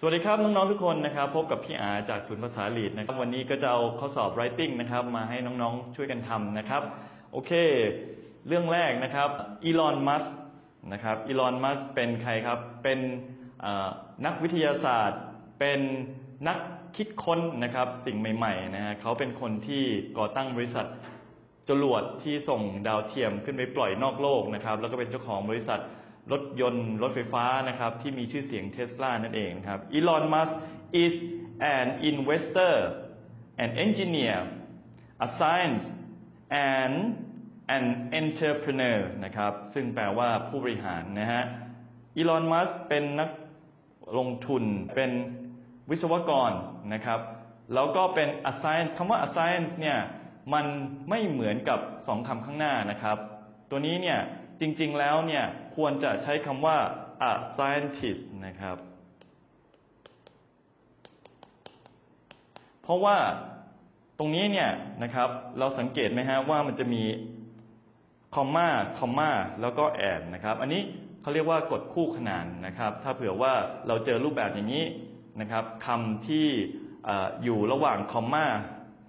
สวัสดีครับน้องๆทุกคนนะครับ พบกับพี่อาจากศูนย์ภาษาลีดนะครับ วันนี้ก็จะเอาข้อสอบ writing นะครับ มาให้น้องๆช่วยกันทำนะครับ โอเค เรื่องแรกนะครับอีลอนมัสนะครับอีลอนมัสเป็นใครครับ เป็นนักวิทยาศาสตร์ เป็นนักคิดค้นนะครับ สิ่งใหม่ๆนะฮะเขาเป็นคนที่ก่อตั้งบริษัทจรวดที่ส่งดาวเทียมขึ้นไปปล่อยนอกโลกนะครับ แล้วก็เป็นเจ้าของบริษัท รถยนต์ รถไฟฟ้านะครับ ที่มีชื่อเสียงเทสลานั่นเองครับอีลอนมัส is an investor an engineer a science and an entrepreneur นะครับ ซึ่งแปลว่าผู้บริหารนะฮะอีลอนมัสเป็นนักลงทุนเป็นวิศวกรนะครับ แล้วก็เป็น a science คำว่า a science เนี่ยมันไม่เหมือนกับสองคำข้างหน้านะครับ ตัวนี้เนี่ย จริง ๆ แล้วเนี่ยควรจะใช้คำว่า a scientist นะครับ เพราะว่าตรงนี้เนี่ยนะครับ เราสังเกตไหมฮะว่ามันจะมีคอมมาคอมมาแล้วก็แอนนะครับ อันนี้เขาเรียกว่ากฎคู่ขนานนะครับ ถ้าเผื่อว่าเราเจอรูปแบบอย่างนี้นะครับคำที่ออยู่ระหว่างคอมมา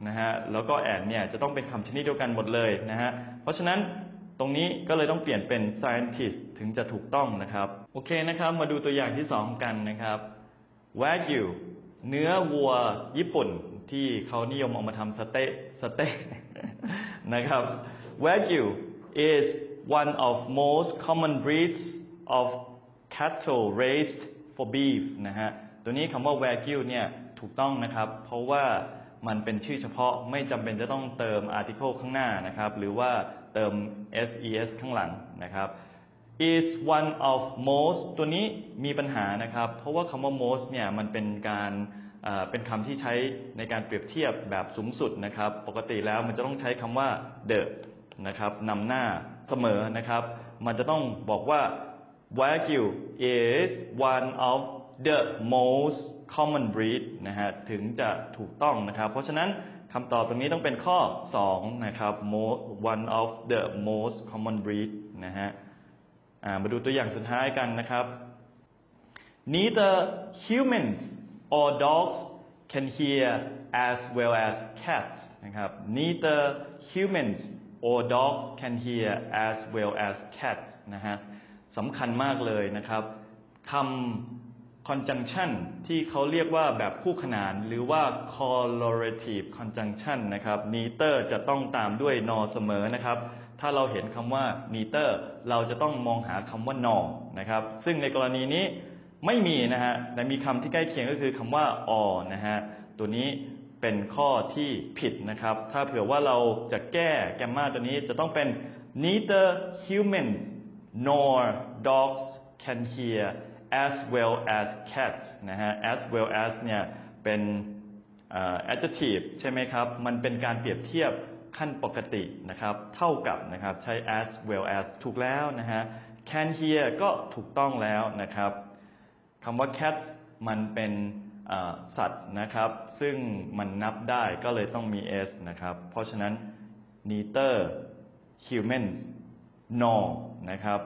นะฮะแล้วก็แอนเนี่ยจะต้องเป็นคำชนิดเดียวกันหมดเลยนะฮะเพราะฉะนั้น ตรงนี้ก็เลยต้องเปลี่ยนเป็น scientist ถึงจะถูกต้องนะครับ โอเคนะครับ มาดูตัวอย่างที่สองกันนะครับ wagyu เนื้อวัวญี่ปุ่นที่เขานิยมเอามาทำสเต๊ะสเต๊ะนะครับ wagyu is one of most common breeds of cattle raised for beef นะฮะ ตัวนี้คำว่า wagyu เนี่ยถูกต้องนะครับ เพราะว่า มันเป็นชื่อเฉพาะไม่จำเป็นจะต้องเติม article ข้างหน้านะครับ หรือว่าเติม ses ข้างหลังนะครับ is one of most ตัวนี้มีปัญหานะครับ เพราะว่าคำว่า most เนี่ยมันเป็นการเป็นคำที่ใช้ในการเปรียบเทียบแบบสูงสุดนะครับ ปกติแล้วมันจะต้องใช้คำว่า the นะครับนำหน้าเสมอนะครับ มันจะต้องบอกว่า Wagyu is one of the most common breed นะฮะถึงจะถูกต้องนะครับ เพราะฉะนั้นคำตอบตรงนี้ต้องเป็นข้อ 2 นะครับ Mo- one of the most common breed นะฮะมาดูตัวอย่างสุดท้ายกันนะครับ Neither humans or dogs can hear as well as cats นะครับ Neither humans or dogs can hear as well as cats นะฮะสำคัญมากเลยนะครับคำ conjunction ที่เขาเรียกว่าแบบคู่ขนาน หรือว่า correlative conjunction นะครับ neither จะต้องตามด้วย nor เสมอนะครับ ถ้าเราเห็นคำว่า neither เราจะต้องมองหาคำว่า nor นะครับ ซึ่งในกรณีนี้ไม่มีนะฮะ แต่มีคำที่ใกล้เคียงก็คือคำว่า or นะฮะ ตัวนี้เป็นข้อที่ผิดนะครับ ถ้าเผื่อว่าเราจะแก้แกมมาตัวนี้จะต้องเป็น neither humans nor dogs can hear as well as cats นะฮะ as well as เนี่ยเป็น adjective ใช่ไหมครับ มันเป็นการเปรียบเทียบขั้นปกตินะครับ เท่ากับนะครับใช้ as well as ถูกแล้วนะฮะ can hear ก็ถูกต้องแล้วนะครับคำว่า cat มันเป็นสัตว์นะครับ ซึ่งมันนับได้ก็เลยต้องมี s นะครับ เพราะฉะนั้น neither humans nor นะครับ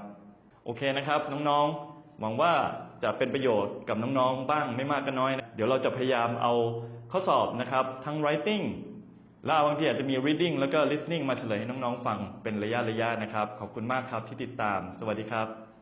โอเคนะครับ น้อง ๆ หวังว่าจะเป็นประโยชน์กับน้องๆบ้างไม่มากก็น้อยนะเดี๋ยวเราจะพยายามเอาข้อสอบนะครับ ทั้ง writing และบางทีอาจจะมี reading แล้วก็ listening มาเฉลยให้น้องๆฟังเป็นระยะๆนะครับ ขอบคุณมากครับที่ติดตาม สวัสดีครับ